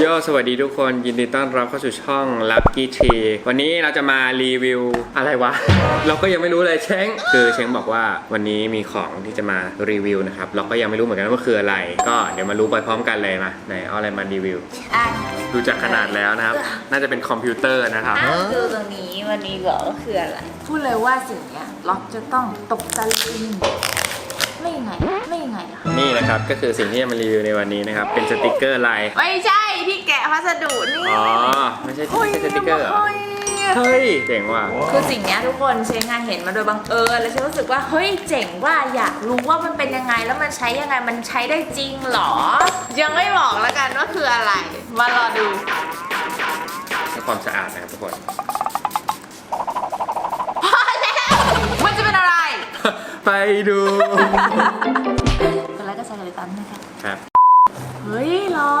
โยสวัสดีทุกคนยินดีต้อนรับเข้าสู่ช่อง Lucky Tree วันนี้เราจะมารีวิวอะไรวะ เราก็ยังไม่รู้เลยเช้งคือเช้งบอกว่าวันนี้มีของที่จะมารีวิวนะครับ เราก็ยังไม่รู้เหมือนกันว่าคืออะไร ก็เดี๋ยวมารู้ไปพร้อมกันเลยมาไหนเอาอะไรมารีวิว อะดูจากขนาดแล้วนะครับ น่าจะเป็นคอมพิวเตอร์นะครับ อะดูตรงนี้วันนี้เหรอคืออะไร พูดเลยว่าสิ่งเนี้ยล็อกจะต้องตกตะลึงไม่ไง ไม่ไงอะนี่นะครับก็คือสิ่งที่จะมารีวิวในวันนี้นะครับ เป็นสติกเกอร์ลาย ไม่ใช่ ที่แกะพัสดุนี่อ๋อ ไม่ใช่ไม่ใช่สติกเกอร์เหรอเฮ้ยเฮ้ย เจ๋งว่ะ คือสิ่งเนี้ยทุกคนเชงงานเห็นมาโดยบังเอิญแล้วฉันรู้สึกว่าเฮ้ยเจ๋งว่าอยากรู้ว่ามันเป็นยังไงแล้วมันใช้ยังไงมันใช้ได้จริงเหรอ ยังไม่บอกแล้วกันว่าคืออะไร มารอดู ให้ความสะอาดนะครับทุกคน พอแล้ว มันจะเป็นอะไรไปดูกันแล้วก็ใช้กันเลยตามนี้ค่ะครับ เฮ้ยเหรอ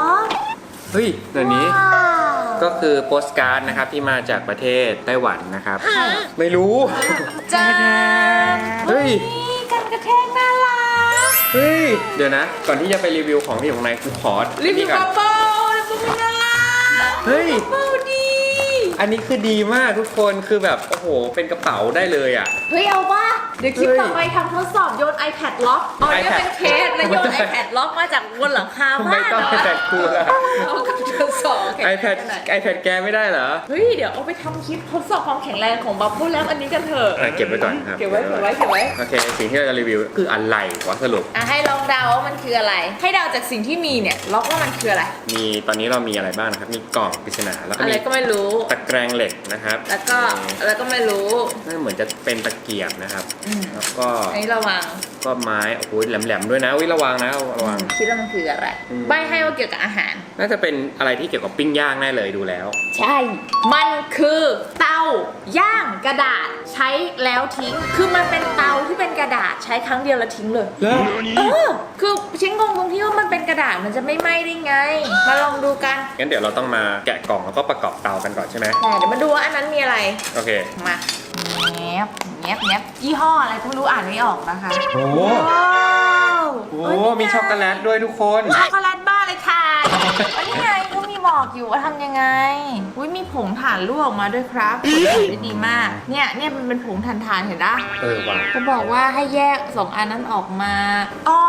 เฮ้ยเดี๋ยวนี้ว้าวก็คือโปสการ์ดนะครับที่มาจากประเทศไต้หวันนะครับ ไม่รู้จ้าเฮ้ยกันกระแทกน่ารักเฮ้ยเดี๋ยวนะ ก่อนที่จะไปรีวิวของที่อยู่ข้างในกูขอรีวิวนี่ก่อนบับเบิ้ลรีวิวน่ารักเฮ้ยบับเบิ้ลดี อันนี้คือดีมากทุกคนคือแบบโอ้โห เป็นกระเป๋าได้เลยอะ เฮ้ยเอาว่าเดี๋ยวคลิปเฮ้ยต่อไปทำทดสอบโยน iPad ล็อกเอาเนี่ย iPad เป็นเคสแล้วโยนไม่ได้ iPad ล็อกมาจากบนหลังคาทำไมบ้านต้องเหรไอแพดกูล่ะเอากับทดสอบแข็งแรง iPad หน่อย iPad แกไม่ได้เหรอเฮ้ยเดี๋ยวเอาไปทำคลิปทดสอบความแข็งแรงของบับเบิ้ลแล้วอันนี้กันเถอะเออเก็บไว้ก่อนครับเก็บไว้เก็บไว้เก็บไว้ โอเค สิ่งที่เราจะรีวิวคืออะไรวะสรุป อะให้ลองเดาว่ามันคืออะไร ให้เดาจากสิ่งที่มีเนี่ยล็อกว่ามันคืออะไร มีตอนนี้เรามีอะไรบ้างนะครับ มีกล่องปริศนาแล้วก็อะไรมีก็ไม่รู้ ตะแกรงเหล็กนะครับแล้วก็แล้วก็ไม่รู้นั่นเหมือนจะเป็นตะเกียบนะครับ อืมแล้วก็อันนี้ระวังก็ไม้โอ้โหแหลมๆด้วยนะอุ้ยระวังนะระวัง คิดว่ามันคืออะไรอืม ใบให้ว่าเกี่ยวกับอาหาร น่าจะเป็นอะไรที่เกี่ยวกับปิ้งย่างแน่เลยดูแล้ว ใช่ มันคือเตาย่างกระดาษใช้แล้วทิ้ง คือมันเป็นเตาที่เป็นกระดาษใช้ครั้งเดียวแล้วทิ้งเลย แล้วเออ คือชิ้นงงตรงที่ว่ามันเป็นกระดาษมันจะไม่ไหม้ได้ไง มาลองดูกัน งั้นเดี๋ยวเราต้องมาแกะกล่องแล้วก็ประกอบเตากันก่อนใช่ไหมแต่เดี๋ยวมาดูว่าอันนั้นมีอะไร โอเค มาแงบแงบแงบยี่ห้ออะไรก็ไม่รู้อ่านไม่ออกนะคะโอ้โห ว้าวโอ้โหมีช็อกโกแลตด้วยทุกคน ช็อกโกแลตบ้าเลยค่ะอันนี้ไงก็มีบอกอยู่ว่าทำยังไง อุ้ยมีผงถ่านรั่วออกมาด้วยครับผลได้ดีมาก เนี่ยเนี่ยมันเป็นผงถ่านๆเห็นปะ เออว่ะก็บอกว่าให้แยกสองอันนั้นออกมา อ๋อ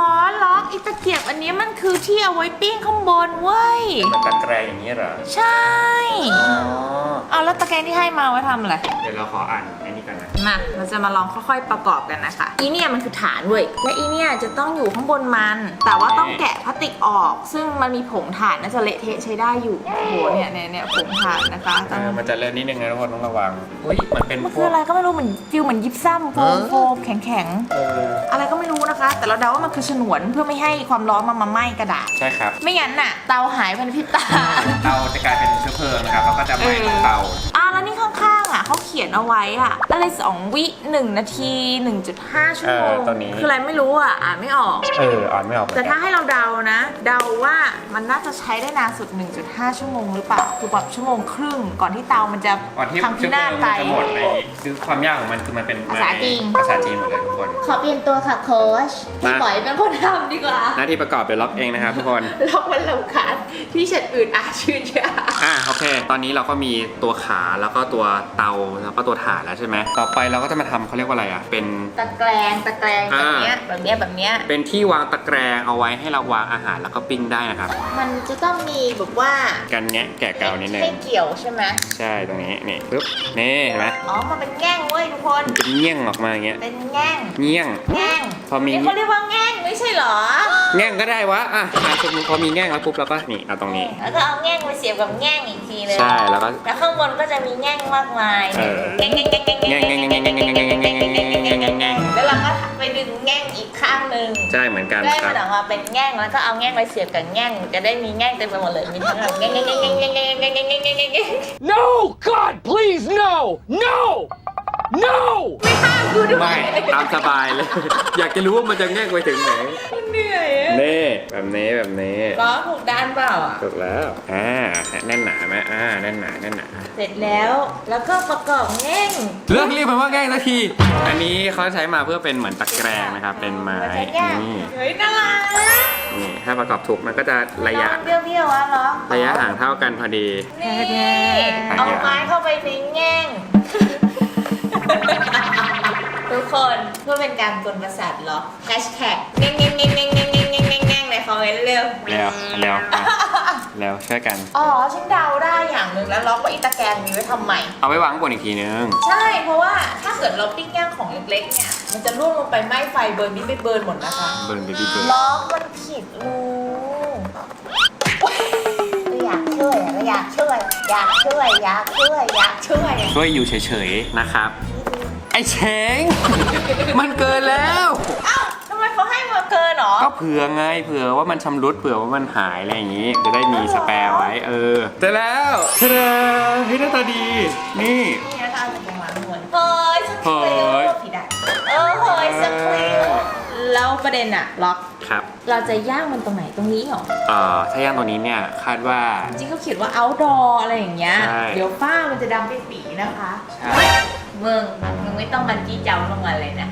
ล็อกอีตะเกียบอันนี้มันคือที่เอาไว้ปิ้งข้างบนเว้ย มันตะแกรงอย่างนี้เหรอ ใช่ อ๋อ เอาแล้วตะแกรงที่ให้มาไว้ทำอะไร เดี๋ยวเราขออ่านอันนี้กันนะ มาเราจะมาลองค่อยๆประกอบกันนะคะ อีเนี่ยมันคือฐานเว้ย และอีเนี่ยจะต้องอยู่ข้างบนมัน แต่ว่าต้องแกะพลาสติกออก ซึ่งมันมีผงถ่านน่าจะเละเทะใช้ได้อยู่ โอ้โห เนี่ยเนี่ยเนี่ยผงถ่านนะคะเอต้องอมันจะเลื่อนนิดนึงนะทุกคนต้องระวัง อุ้ยมันเป็นมันพคือวกอะไรก็ไม่รู้เหมือนฟิลเหมือนยิบซ้ำโฟมโฟมแข็งเออ ๆอะไรก็ไม่รู้นะคะ แต่เราเดาว่ามันคือฉนวนเพื่อไม่ให้ความร้อนมันมาไหม้กระดาษ ใช่ครับ ไม่งั้นน่ะ เตาหายภายในพริบตา เตาจะกลายเป็นเชื้อเพลิงนะครับ แล้วก็จะไหม้ทั้งเตาอะแล้วนี่ข้าง อะเขาเขียนเอาไว้อะอะไรสองวิหนึ่งนาที 1.5 ชั่วโมงเออตัวนี้ คืออะไรไม่รู้อะอ่านไม่ออก เอออ่านไม่ออกเหมือนแต่กันถ้าให้เราเดานะ เดาว่ามันน่าจะใช้ได้นานสุด 1.5 ชั่วโมงหรือเปล่าคือแบบชั่วโมงครึ่งก่อนที่เตามันจะก่อนที่พังพิเชื้อเพนาลิศงไปมันจะหมดในคือความยากของมันคือมันเป็นภาษาจีน ภาษาจีนหมดเลยทุกคน ขอเปลี่ยนตัวค่ะโค้ชพี่มา ปล่อยเป็นคนทำดีกว่าหน้าที่ประกอบเดี๋ยวล็อกเองนะครับทุกคน ล็อกมันลำคาญที่ฉันอื่นอาชื่นยาอะโอเค ตอนนี้เราก็มีตัวขาแล้วก็ตัวเตาแล้วก็ตัวถ่านแล้วใช่ไหมต่อไปเราก็จะมาทำเขาเรียกว่าอะไรอะเป็น ตะแกรงตะแกรงแบบอ่าเนี้ยแบบเนี้ยแบบเนี้ยเป็นที่วางตะแกรงเอาไว้ให้เราวางอาหารแล้วก็ปิ้งได้นะครับมันจะต้องมีแบบว่ากันแงะแกะกาวนิดนึง ให้เกี่ยวใช่ไหมใช่ตรงนี้นี่ปึ๊บนี่เห็นไหมอ๋อมันเป็นแง่งเว้ยทุกคนมันเป็นเงี้ยงออกมาอย่างเงี้ยเป็นแง่งเงี้ยง แง่งพอมี นี่เขาเรียกว่าแง่งไม่ใช่เหรอแง่งก็ได้วะอะอะสมมติพอมีแง่งแล้วปุ๊บเราก็นี่เอาตรงนี้ แล้วก็เอาแง่งไปเสียบกับแง่งอีกทีเลยใช่แล้วก็ แล้วข้างบนก็จะมีแง่งมากมายเออแง่งแง่งแง่งแง่งแง่งแง่งแง่งแง่งแง่งแง่งแง่งแง่งแง่งแง่งแง่งแง่งแล้วเราก็ไปดึงแง่งอีกข้างหนึ่งใช่เหมือนกันได้ครัมับ นออกมาเป็นแง่งแล้วก็เอาแง่งไปเสียบกับแง่งจะได้มีแง่งเต็มไปหมดเลยมีทั้งแบบแง่งแง่งแง่งแง่งแง่งแง่งแง่งแง่งแง่งแง่งแง่ง No! God, please, no! No! No ไม่ห้ามกูด้วยไม่ตามสบายเลย อยากจะรู้ว่ามันจะแง่งไปถึงไหนเหนื่อยอะนี่แบบนี้แบบนี้ล้อถูกด้านเปล่าอะ ถูกแล้วอ่าแน่นหนาไหมอ่าแน่นหนาแน่นหนาเสร็จแล้วแล้วก็ประกอบแง่งเลิกเรียกมันว่าแง่งสักที อันนี้เขาใช้มาเพื่อเป็นเหมือนตะแกรงนะครับเป็นไม้นจะแง่งนี่เฮ้ยน่ารักนี่ถ้าประกอบถูกมันก็จะระยะเบี้ยวๆวะเหรอระยะห่างเท่ากันพอดีนี่เอาไม้เข้าไปในแง่ง ทุกคนเพื่อเป็นการกวนประสาทเหรอแฮชแท็กแง่งแง่งแง่งแง่งแง่งแง่งแง่งแง่งแง่งในคอมเมนต์เร็วเร็วเร็วอะเร็วช่วยกัน อ๋อฉันเดาได้อย่างหนึ่งแล้วล็อกว่าอีตาแกรงนี้ไว้ทำไม เอาไว้วางบนอีกทีนึง ใช่เพราะว่าถ้าเกิดเราปิ้งย่างของเล็กๆเนี่ย มันจะล่วงลงไปไหม้ไฟเบิร์นนี่ไปเบิร์นหมดนะคะ เบิร์นเบบี้เบิร์นล็อกมันผิดรูอยากช่วยอะอยากช่วย อยากช่วย อยากช่วย อยากช่วย ช่วยอยู่เฉยๆนะครับ ไอ้เชง มันเกินแล้ว เอ้าทำไมเขาให้มาเกินเหรอ ก็เผื่อไงเผื่อว่ามันชำรุดเผื่อว่ามันหายอะไรอย่างนี้ จะได้มีสแปร์ไว้ เออเจอแล้วเจอแล้วเฮ้ยหน้าตาดี นี่ นี่นะคะเอาจากวางหมดเฮ้ยสคเฮ้ริยลผิดอะเออเฮ้ยสคริลแล้วประเด็นอะล็อก ครับเราจะย่างมันตรงไหนตรงนี้เหรอ เอ่อถ้าย่างตัวนี้เนี่ยคาดว่า จริงเขาเขียนว่า outdoor อะไรอย่างเงี้ย ใช่ เดี๋ยวฝ้ามันจะดำไปปีนะคะ ใช่ มึงมึงไม่ต้องบันจี้เจ้าลงมาเลยนะ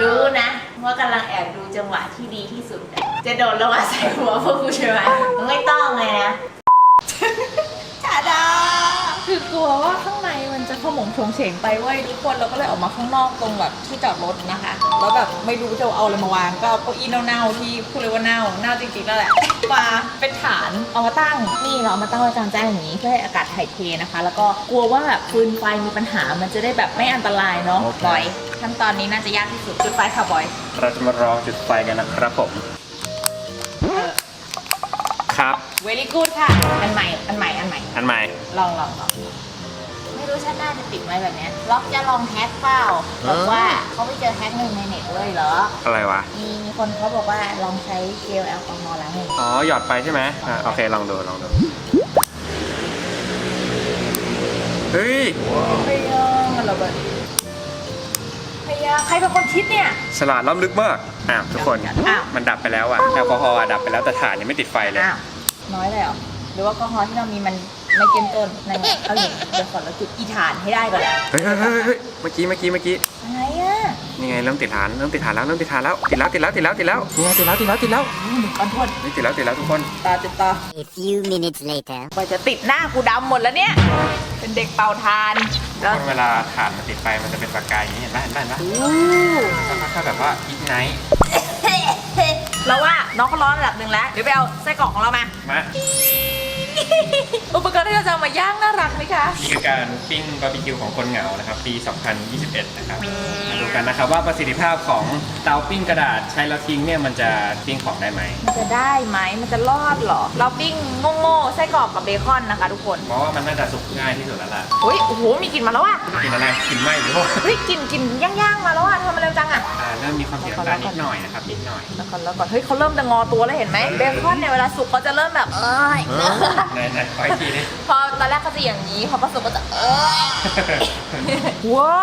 รู้นะว่ากำลังแอบดูจังหวะที่ดีที่สุดนะจะโดดลงมาใส่หัวพวกกูใช่ไหมมึงไม่ต้องเลยนะชาดาคือกลัวว่าข้างในมันจะขมงโฉงเฉงไปเว้ยทุกคนเราก็เลยออกมาข้างนอกตรงแบบที่จอดรถนะคะ แล้วแบบไม่รู้จะเอาอะไรมาวาง ก็เอาเก้าอี้เน่าๆที่พูดเลยว่าเน่าเน่าจริงๆแล้วแหละ มาเป็นฐานเอามาตั้งนี่เราเอามาตั้งไว้กลางแจ้งอย่างนี้เพื่อให้อากาศถ่ายเทนะคะ แล้วก็กลัวว่าแบบฟืนไฟมีปัญหามันจะได้แบบไม่อันตรายเนาะบอยขั้นตอนนี้น่าจะยากที่สุดจุดไฟค่ะบอยเราจะมาลองจุดไฟกันนะครับผม ครับ very good ค่ะ อันใหม่อันใหม่อันใหม่อันใหม่ ลองลองลองไม่รู้ฉันน่าจะติดไว้แบบเนี้ยล็อกจะลองแฮกเปล่าบอกว่าเขาไปเจอแฮกหนึ่งในเน็ตเลยเหรอ อะไรวะ มีมี คนเขาบอกว่าลองใช้เจลแอลกอฮอล์ล้างมืออ๋อ หยอดไปใช่ไหมอะโอเค ลองดู ลองดู เฮ้ย พยายามมันระเบิดพยายามใครเป็นคนคิดเนี่ย ฉลาดล้ำลึกมาก อ้าวทุกคน อ้าว มันดับไปแล้วอะแอลกอฮอล์อะดับไปแล้วแต่ถ่านยังไม่ติดไฟเลย อ้าว น้อยเลยเหรอหรือว่าแอลกอฮอล์ที่เรามีมันไม่เกินต้นนั่นไงเอาอย่างเดี๋ยวขอเราจุดอีฐานให้ได้ก่อน เฮ้ยเฮ้ยเฮ้ยเฮ้ยเมื่อกี้ เมื่อกี้ เมื่อกี้อะไรอะ นี่ไงเริ่มติดฐานเริ่มติดฐานแล้วเริ่มติดฐานแล้วติดแล้วติดแล้วติดแล้วติดแล้วนี่ไงติดแล้วติดแล้วติดแล้วอืมขอโทษนี่ติดแล้วติดแล้วทุกคนตาติดต่อ A few minutes later. กว่าจะติดหน้ากูดำหมดแล้วเนี่ย เป็นเด็กเป่าทานแล้วเวลาถ่านมันติดไฟมันจะเป็นประกายอย่างนี้เห็นไหมเห็นไหมเห็นไหมอู้ก็ค่อยๆแบบว่าอีกไนท์เราว่าน้องเขาร้อนระดับหนึ่งแล้วเดี๋ยวไปเอาไส้กรอกของเรามามา อุปกรณ์ที่เราจะเอามาย่างน่ารักไหมคะ นี่คือการปิ้งบาร์บีคิวของคนเหงานะครับ ปี 2021 นะครับ มาดูกันนะครับว่าประสิทธิภาพของเตาปิ้งกระดาษใช้แล้วทิ้งเนี่ยมันจะปิ้งของได้ไหมมันจะได้ไหมมันจะรอดเหรอ เราปิ้งโง่ๆไส้กรอกกับเบคอนนะคะทุกคนเพราะว่ามันน่าจะสุกง่ายที่สุดแล้วล่ะเฮ้ยโอ้โหมีกลิ่นมาแล้วอะกินอะไรกินไหมหรือว่าเฮ้ยกลิ่นกลิ่นย่างๆมาแล้วอะทำไมเร็วจังอะอ่าเริ่มมีความเสียน้ำตาลนิดหน่อยนะครับนิดหน่อยแล้วก่อนแล้วก่อนเฮ้ยเขาเริ่มจะงอตัวแล้วเห็นไหมเบคอนเนี่ยเวลาสุกเขาจะเริ่มแบบเอ้ยไหนไหนขออีกทีนี้พอตอนแรกเขาจะอย่างนี้พอผสมก็จะเออว้า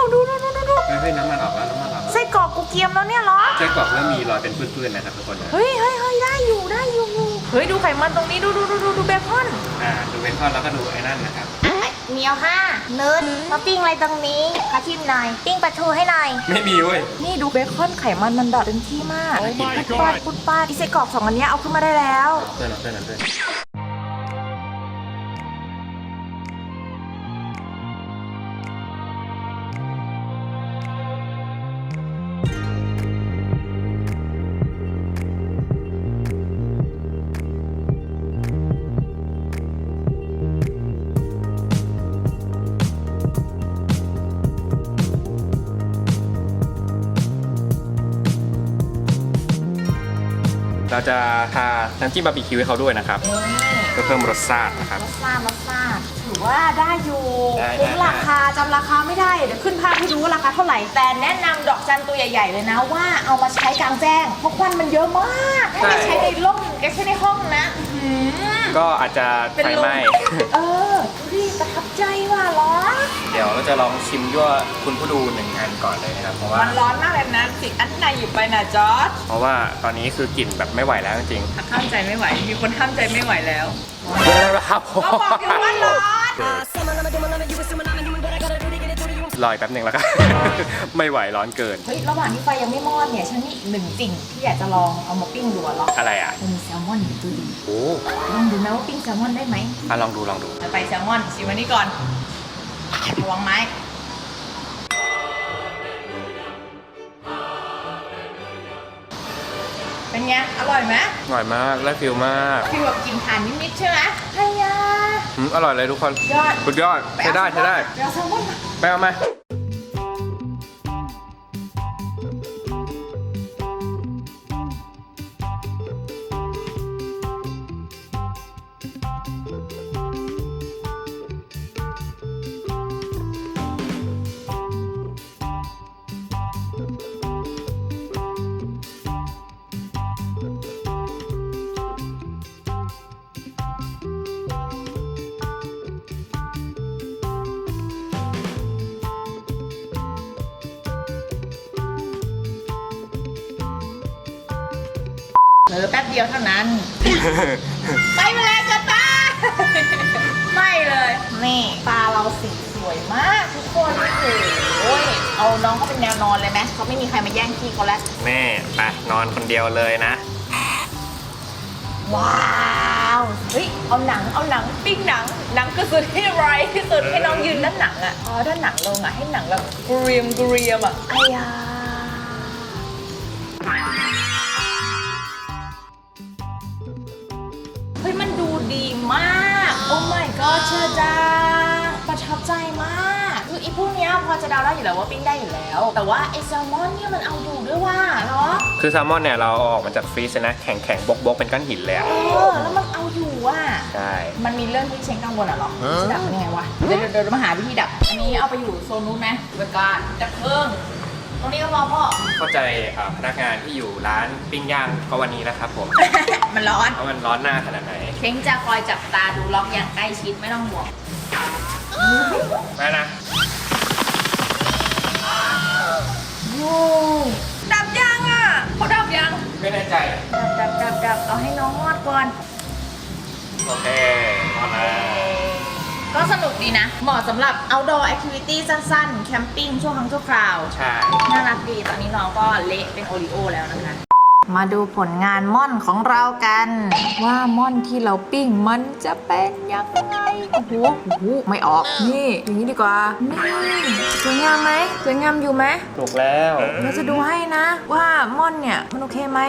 วดูดูดูดูดูเฮ้ยน้ำมันออกแล้วน้ำมันออกแล้วไส้กรอกกูเกรียมแล้วเนี่ยเหรอไส้กรอกเริ่มมีรอยเป็นปื้นๆนะครับทุกคนเฮ้ยเฮ้ยเฮ้ยได้อยู่ได้อยู่เฮ้ยดูไขมันตรงนี้ดูดูดูดูดูเบคอนอ่าดูเบคอนแล้วก็ดูไอ้นั่นนะครับเมียวห้าเนิร์ดมาปิ้งอะไรตรงนี้ขอชิมหน่อย ปิ้งปลาทูให้หน่อย ไม่มีเว้ย นี่ดูเบคอนไขมันมันดอดเต็มที่มาก Oh my ปุดปาดปุดปาดอีไส้กรอกสองอันเนี้ยเอาขึ้นมาได้แล้วเพื่อนเอาเพื่อนเอาเพื่อน เราจะทาน้ำจิ้มบาร์บีคิวให้เขาด้วยนะครับนี่เพื่อเพิ่มรสชาตินะครับ มัสซามัสซาถือว่าได้อยู่ได้คุ้มได้ ราคาจำราคาไม่ได้ เดี๋ยวขึ้นภาพให้ดูว่าราคาเท่าไหร่ แต่แนะนำดอกจันตัวใหญ่ ๆ เลยนะ ว่าเอามาใช้กลางแจ้ง เพราะควันมันเยอะมากถ้าไปใช้ในร่มแกใช้ในห้องนะอื้อหือก็อาจจะเป็นไฟลมไหม้ เอ เดี๋ยวเราจะลองชิมยั่วคุณผู้ดูหนึ่งอันก่อนเลยนะครับเพราะว่ามันร้อนมากเลยนะสิอันไหนอยู่ไปนะจอร์ดเพราะว่าตอนนี้คือกลิ่นแบบไม่ไหวแล้วจริงห้ามใจไม่ไหว มีคนห้ามใจไม่ไหวแล้วๆเดี๋ยวนะครับก็บอกอยู่ว่าร้อนรออีกแป๊บหนึ่งแล้วกันไม่ไหวร้อนเกิน เฮ้ย ระหว่างที่ไฟยังไม่มอดเนี่ย ฉันมีอีกหนึ่งสิ่งที่อยากจะลองเอามาปิ้งดูอะล็อกอะไรอะมันมีแซลมอนอยู่ในตู้เย็นโอ้ลองดูไหมว่าปิ้งแซลมอนได้ไหมอะลองดูลองดูเอาไปแซลมอนชิมอันนี้ก่อน ระวังไม้เป็นไง อร่อยไหมอร่อยมากและฟิลมากคือแบบกินทานนิดๆใช่ไหมไฮยาอืมอร่อยเลยทุกคน ยอด สุดยอด ใช้ได้ ใช้ได้ เดี๋ยวแซลมอนมา ไปเอามา อแป๊บเดียวเท่านั้นไม่เป็นไรกันตาไม่เลยนี่ปลาเราสีสวยมากทุกคนโอ้โหเอาน้องเขาเป็นแนวนอนเลยไหมเขาไม่มีใครมาแย่งที่เขาแล้วแม่ไปนอนคนเดียวเลยนะ ว้าวเฮ้ยเอาหนังเอาหนังปิ้งหนังหนังกระสุนให้ไรที่สุดให้น้องยืนด้านหนังอะพอด้านหนังลงอะให้หนังแบบกเรียมกเรียมอะไอ้ยา จาประทับใจมาก คืออีพวกเนี้ยพอจะเดาได้อยู่แล้วว่าปิ้งได้อยู่แล้ว แต่ว่าไอแซลมอนเนี่ยมันเอาอยู่ด้วยว่าเนาะคือแซลมอนเนี่ยเราเอาออกมาจากฟรีซนะแข็งแข็งๆบกบกๆเป็นก้อนหินเลยอะเออแล้วมันเอาอยู่อะ ใช่ มันมีเรื่องที่เชงกังวลอะหรอจะดับมันยังไงวะ เดี๋ยวเดี๋ยวเดี๋ยวมาหาวิธีดับ อันนี้เอาไปอยู่โซนนู้นไหมบริการดับเพลิง ตรงนี้ก็พอพ่อ เข้าใจเอ่อพนักงานที่อยู่ร้านปิ้งย่างก็วันนี้นะครับผมมันร้อนว่ามันร้อนหน้าขนาดไหนเชงจะคอยจับตาดูล็อกอย่างใกล้ชิดไม่ต้องห่วงไปนะโว้ดับยังอะเขาดับยัง ไม่แน่ใจ ดับดับดับดับเอาให้น้องมอดก่อน โอเคพอแล้ว ก็สนุกดีนะ เหมาะสำหรับ outdoor activity สั้นๆ แคมปิ้งช่วงครั้งชั่วคราว ใช่ น่ารักดี ตอนนี้น้องก็เละเป็นโอริโอแล้วนะคะ มาดูผลงานม่อนของเรากัน ว่าม่อนที่เราปิ้งมันจะเป็นยังไงโอ้โหโอ้โหไม่ออก นี่อย่างนี้ดีกว่านี่สวยงามไหมสวยงามอยู่ไหมถูกแล้ว เราจะดูให้นะว่าม่อนเนี่ยมันโอเคไหม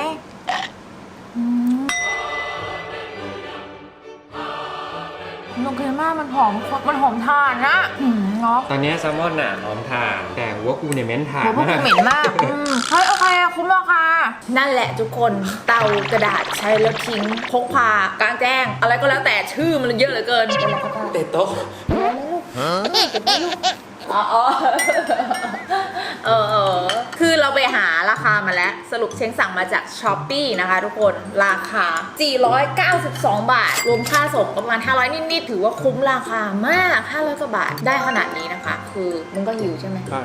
มันโอเคมากมันหอมมันหอมทานนะอืมเนาะตอนนี้แซลมอนน่ะหอมถ่านแต่หัวกูเนี่ยเหม็นถ่านโหพวกกูเหม็นมากอืมเฮ้ยโอเคอะคุ้มราคานั่นแหละทุกคนเตากระดาษใช้แล้วทิ้งพกพากลางแจ้ง อะไรก็แล้วแต่ชื่อมันเยอะเหลือเกินเตะโต๊ะอ๋ออ๋อ เออเออคือเราไปหาราคามาแล้ว สรุปเช้งสั่งมาจากช้อปปีนะคะทุกคนราคา 492 บาท รวมค่าส่งประมาณ 500 นิดๆถือว่าคุ้มราคามาก 500กว่าบาทได้ขนาดนี้นะคะ คือมึงก็หิวใช่ไหมใช่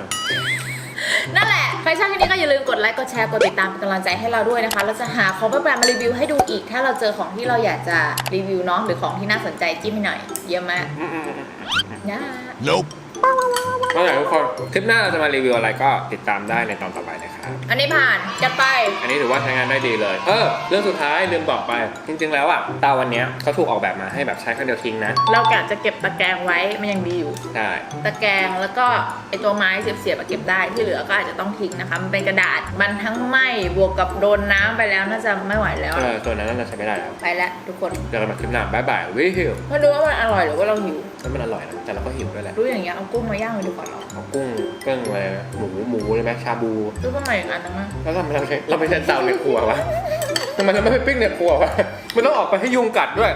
นั่นแหละ ใครชอบคลิปนี้ก็อย่าลืมกดไลค์ กดแชร์ กดติดตามเป็นกำลังใจให้เราด้วยนะคะ เราจะหาของแปลกๆมารีวิวให้ดูอีก ถ้าเราเจอของที่เราอยากจะรีวิวเนาะหรือของที่น่าสนใจจิ้มให้หน่อย เยี่ยมมากนะ ก็แต่ทุกคน คลิปหน้าเราจะมารีวิวอะไรก็ติดตามได้ในตอนต่อไปนะครับ อันนี้ผ่านจัดไป อันนี้ถือว่าใช้งานได้ดีเลย เออ เรื่องสุดท้ายลืมบอกไป จริง ๆ แล้วอะเตาวันเนี้ยเขาถูกออกแบบมาให้แบบใช้ครั้งเดียวทิ้งนะ เรากะจะเก็บตะแกรงไว้มันยังดีอยู่ ใช่ ตะแกรงแล้วก็ไอตัวไม้เสียบๆอะเก็บได้ที่เหลือก็อาจจะต้องทิ้งนะคะมันเป็นกระดาษมันทั้งไหม้บวกกับโดนน้ำไปแล้วน่าจะไม่ไหวแล้วเออตัวนั้นน่าจะใช้ไม่ได้แล้ว ไปแล้วทุกคนเดี๋ยวเรามาคลิปหน้าบายบายวิวมาดูว่ามันอร่อยหรือว่าเราหิวแล้วมันอร่อยนะแต่เราก็หิวด้วยแหละรู้อย่างเงี้ยเอากุ้งมาย่างไปดูก่อนเหรอเอากุ้งเกิ้งเลยนะหมูหมูเลยไหมชาบู ซื้อมาใหม่อีกอันนึงนะแล้วทำไมเราใช้เราไม่ใช้เตาในครัววะทำไมเราไม่ไปปิ้งในครัววะมันต้องออกไปให้ยุงกัดด้วย